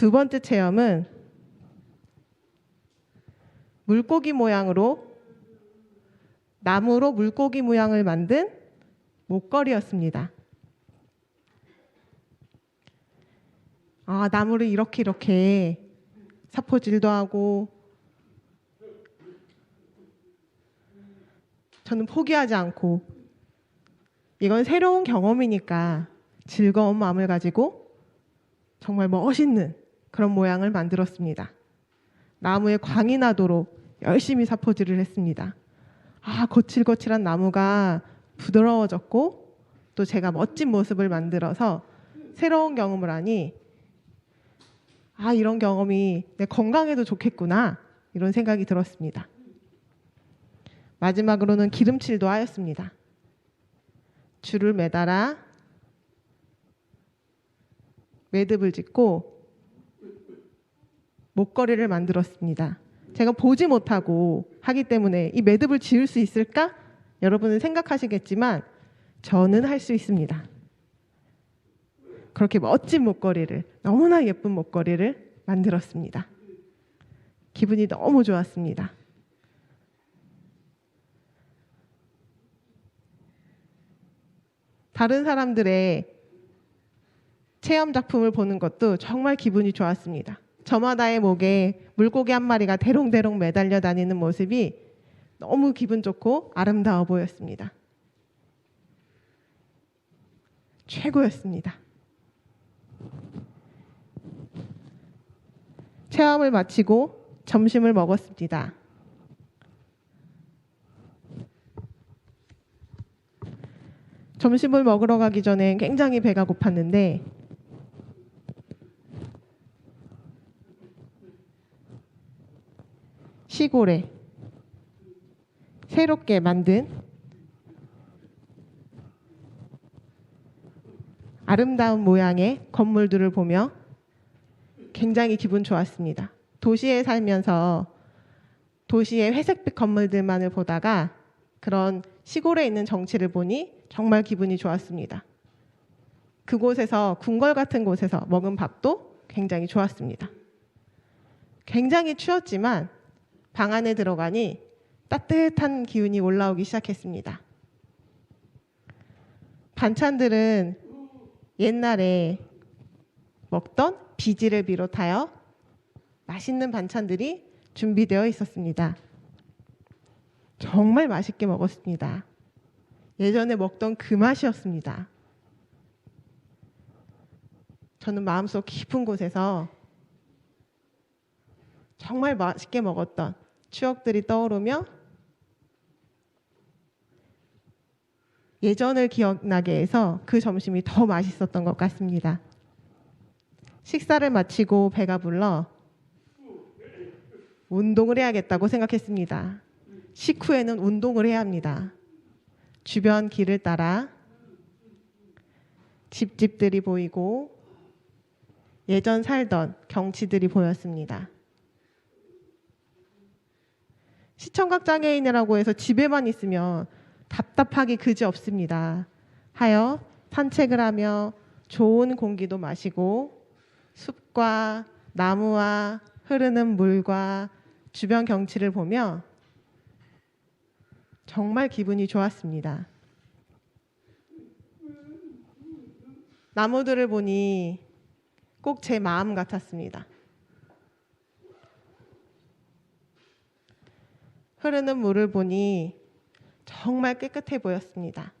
두 번째 체험은 물고기 모양으로 나무로 물고기 모양을 만든 목걸이였습니다. 아, 나무를 이렇게 이렇게 사포질도 하고 저는 포기하지 않고 이건 새로운 경험이니까 즐거운 마음을 가지고 정말 멋있는 그런 모양을 만들었습니다. 나무에 광이 나도록 열심히 사포질을 했습니다. 아, 거칠거칠한 나무가 부드러워졌고 또 제가 멋진 모습을 만들어서 새로운 경험을 하니 아, 이런 경험이 내 건강에도 좋겠구나. 이런 생각이 들었습니다. 마지막으로는 기름칠도 하였습니다. 줄을 매달아 매듭을 짓고 목걸이를 만들었습니다. 제가 보지 못하고 하기 때문에 이 매듭을 지을 수 있을까? 여러분은 생각하시겠지만 저는 할 수 있습니다. 그렇게 멋진 목걸이를 너무나 예쁜 목걸이를 만들었습니다. 기분이 너무 좋았습니다. 다른 사람들의 체험 작품을 보는 것도 정말 기분이 좋았습니다. 저마다의 목에 물고기 한 마리가 대롱대롱 매달려 다니는 모습이 너무 기분 좋고 아름다워 보였습니다. 최고였습니다. 체험을 마치고 점심을 먹었습니다. 점심을 먹으러 가기 전에 굉장히 배가 고팠는데 시골에 새롭게 만든 아름다운 모양의 건물들을 보며 굉장히 기분 좋았습니다. 도시에 살면서 도시의 회색빛 건물들만을 보다가 그런 시골에 있는 정치를 보니 정말 기분이 좋았습니다. 그곳에서 궁궐 같은 곳에서 먹은 밥도 굉장히 좋았습니다. 굉장히 추웠지만 방 안에 들어가니 따뜻한 기운이 올라오기 시작했습니다. 반찬들은 옛날에 먹던 비지를 비롯하여 맛있는 반찬들이 준비되어 있었습니다. 정말 맛있게 먹었습니다. 예전에 먹던 그 맛이었습니다. 저는 마음속 깊은 곳에서 정말 맛있게 먹었던 추억들이 떠오르며 예전을 기억나게 해서 그 점심이 더 맛있었던 것 같습니다. 식사를 마치고 배가 불러 운동을 해야겠다고 생각했습니다. 식후에는 운동을 해야 합니다. 주변 길을 따라 집집들이 보이고 예전 살던 경치들이 보였습니다. 시청각 장애인이라고 해서 집에만 있으면 답답하기 그지 없습니다. 하여 산책을 하며 좋은 공기도 마시고 숲과 나무와 흐르는 물과 주변 경치를 보며 정말 기분이 좋았습니다. 나무들을 보니 꼭 제 마음 같았습니다. 흐르는 물을 보니 정말 깨끗해 보였습니다.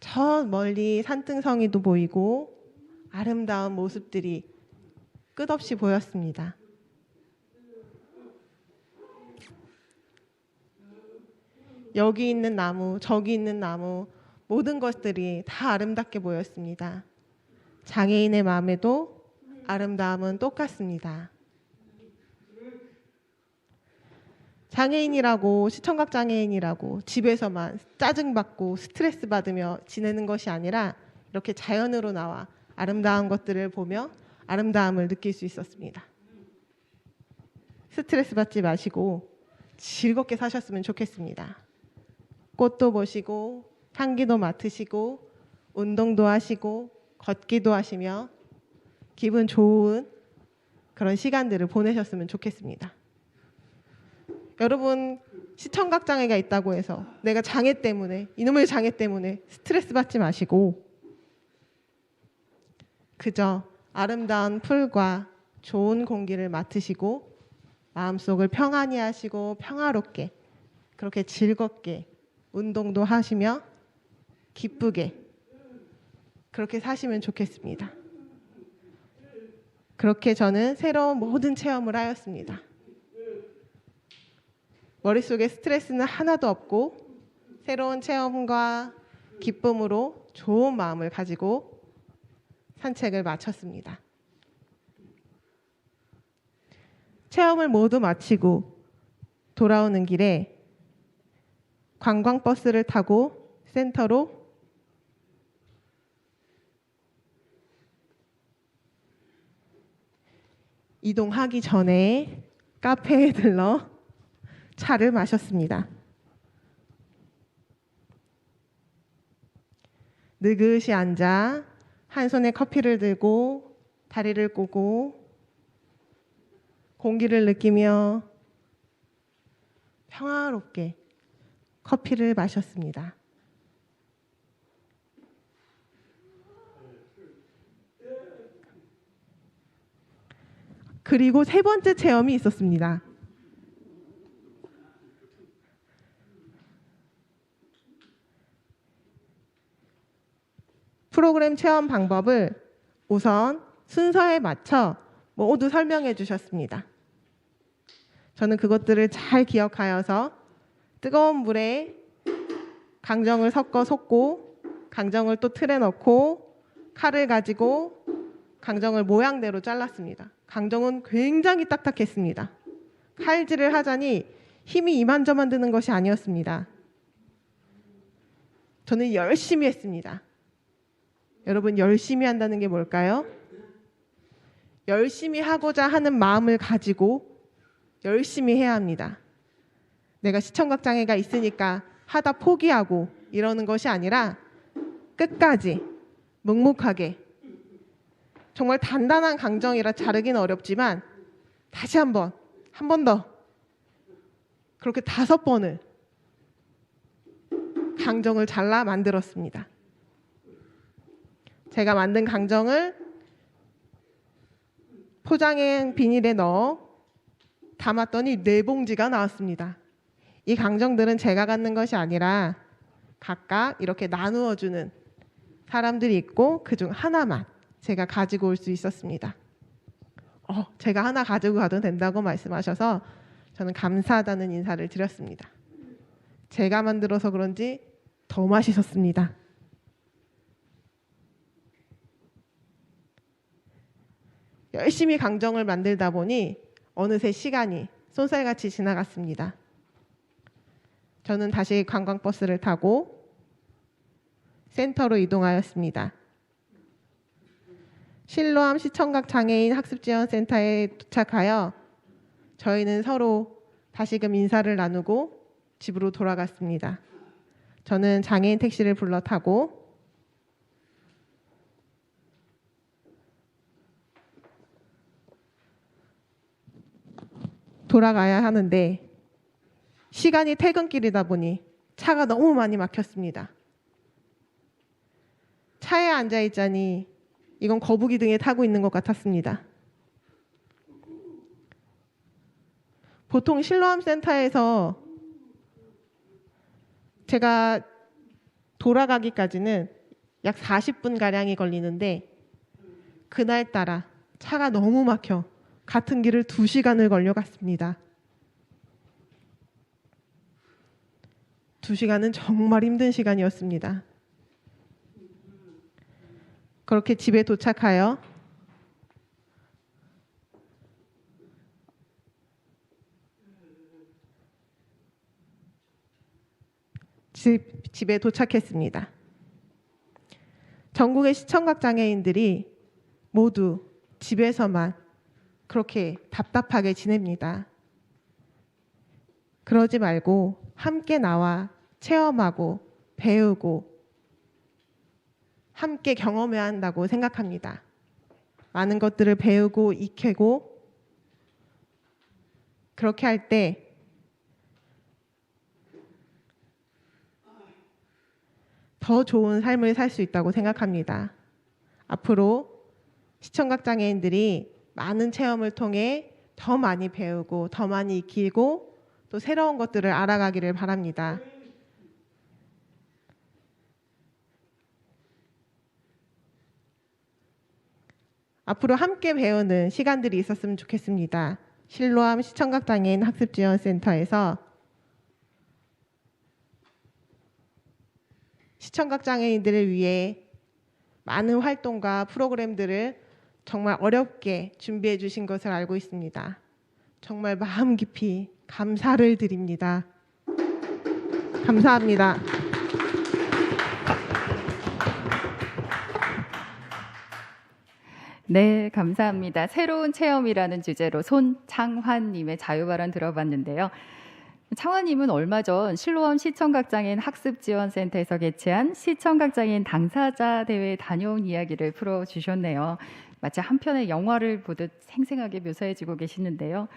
저 멀리 산등성이도 보이고 아름다운 모습들이 끝없이 보였습니다. 여기 있는 나무, 저기 있는 나무, 모든 것들이 다 아름답게 보였습니다. 장애인의 마음에도 아름다움은 똑같습니다. 장애인이라고 시청각 장애인이라고 집에서만 짜증받고 스트레스 받으며 지내는 것이 아니라 이렇게 자연으로 나와 아름다운 것들을 보며 아름다움을 느낄 수 있었습니다. 스트레스 받지 마시고 즐겁게 사셨으면 좋겠습니다. 꽃도 보시고 향기도 맡으시고 운동도 하시고 걷기도 하시며 기분 좋은 그런 시간들을 보내셨으면 좋겠습니다. 여러분 시청각 장애가 있다고 해서 내가 장애 때문에 이놈의 장애 때문에 스트레스 받지 마시고 그저 아름다운 풀과 좋은 공기를 맡으시고 마음속을 평안히 하시고 평화롭게 그렇게 즐겁게 운동도 하시며 기쁘게 그렇게 사시면 좋겠습니다. 그렇게 저는 새로운 모든 체험을 하였습니다. 머릿속에 스트레스는 하나도 없고 새로운 체험과 기쁨으로 좋은 마음을 가지고 산책을 마쳤습니다. 체험을 모두 마치고 돌아오는 길에 관광버스를 타고 센터로 이동하기 전에 카페에 들러 차를 마셨습니다. 느긋이 앉아 한 손에 커피를 들고 다리를 꼬고 공기를 느끼며 평화롭게 커피를 마셨습니다. 그리고 세 번째 체험이 있었습니다. 프로그램 체험 방법을 우선 순서에 맞춰 모두 설명해 주셨습니다. 저는 그것들을 잘 기억하여서 뜨거운 물에 강정을 섞어 섞고 강정을 또 틀에 넣고 칼을 가지고 강정을 모양대로 잘랐습니다. 강정은 굉장히 딱딱했습니다. 칼질을 하자니 힘이 이만저만 드는 것이 아니었습니다. 저는 열심히 했습니다. 여러분 열심히 한다는 게 뭘까요? 열심히 하고자 하는 마음을 가지고 열심히 해야 합니다. 내가 시청각 장애가 있으니까 하다 포기하고 이러는 것이 아니라 끝까지 묵묵하게 정말 단단한 강정이라 자르기는 어렵지만 다시 한번 한 번 더 그렇게 다섯 번을 강정을 잘라 만들었습니다. 제가 만든 강정을 포장행 비닐에 넣어 담았더니 네 봉지가 나왔습니다. 이 강정들은 제가 갖는 것이 아니라 각각 이렇게 나누어 주는 사람들이 있고 그중 하나만 제가 가지고 올 수 있었습니다. 어, 제가 하나 가지고 가도 된다고 말씀하셔서 저는 감사하다는 인사를 드렸습니다. 제가 만들어서 그런지 더 맛있었습니다. 열심히 강정을 만들다 보니 어느새 시간이 쏜살같이 지나갔습니다. 저는 다시 관광버스를 타고 센터로 이동하였습니다. 실로암 시청각 장애인 학습지원센터에 도착하여 저희는 서로 다시금 인사를 나누고 집으로 돌아갔습니다. 저는 장애인 택시를 불러 타고 돌아가야 하는데 시간이 퇴근길이다 보니 차가 너무 많이 막혔습니다. 차에 앉아 있자니 이건 거북이 등에 타고 있는 것 같았습니다. 보통 실로암 센터에서 제가 돌아가기까지는 약 40분 가량이 걸리는데 그날 따라 차가 너무 막혀 같은 길을 2시간을 걸려 갔습니다. 2시간은 정말 힘든 시간이었습니다. 그렇게 집에 도착하여 집, 집에 도착했습니다. 전국의 시청각 장애인들이 모두 집에서만 그렇게 답답하게 지냅니다. 그러지 말고 함께 나와 체험하고 배우고 함께 경험해야 한다고 생각합니다. 많은 것들을 배우고 익히고 그렇게 할 때 더 좋은 삶을 살 수 있다고 생각합니다. 앞으로 시청각 장애인들이 많은 체험을 통해 더 많이 배우고 더 많이 익히고 또 새로운 것들을 알아가기를 바랍니다. 앞으로 함께 배우는 시간들이 있었으면 좋겠습니다. 실로암 시청각 장애인 학습 지원 센터에서 시청각 장애인들을 위해 많은 활동과 프로그램들을 정말 어렵게 준비해 주신 것을 알고 있습니다. 정말 마음 깊이 감사를 드립니다. 감사합니다. 네, 감사합니다. 새로운 체험이라는 주제로 손창환님의 자유발언 들어봤는데요. 창환님은 얼마 전 실로암 시청각장애인 학습지원센터에서 개최한 시청각장애인 당사자 대회에 다녀온 이야기를 풀어주셨네요. 마치 한 편의 영화를 보듯 생생하게 묘사해주고 계시는데요.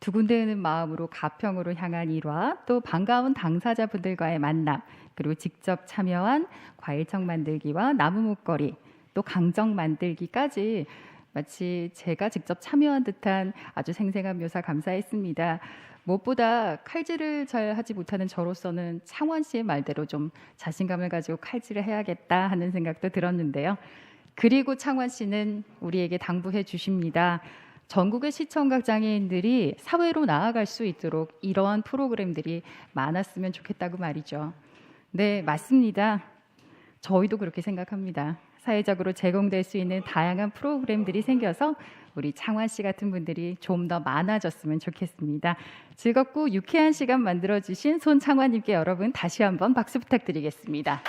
두근대는 마음으로 가평으로 향한 일화, 또 반가운 당사자분들과의 만남, 그리고 직접 참여한 과일청 만들기와 나무 목걸이, 또 강정 만들기까지 마치 제가 직접 참여한 듯한 아주 생생한 묘사 감사했습니다. 무엇보다 칼질을 잘 하지 못하는 저로서는 창원 씨의 말대로 좀 자신감을 가지고 칼질을 해야겠다 하는 생각도 들었는데요. 그리고 창원 씨는 우리에게 당부해 주십니다. 전국의 시청각 장애인들이 사회로 나아갈 수 있도록 이러한 프로그램들이 많았으면 좋겠다고 말이죠. 네, 맞습니다. 저희도 그렇게 생각합니다. 사회적으로 제공될 수 있는 다양한 프로그램들이 생겨서 우리 창환 씨 같은 분들이 좀 더 많아졌으면 좋겠습니다. 즐겁고 유쾌한 시간 만들어 주신 손창환 님께 여러분 다시 한번 박수 부탁드리겠습니다.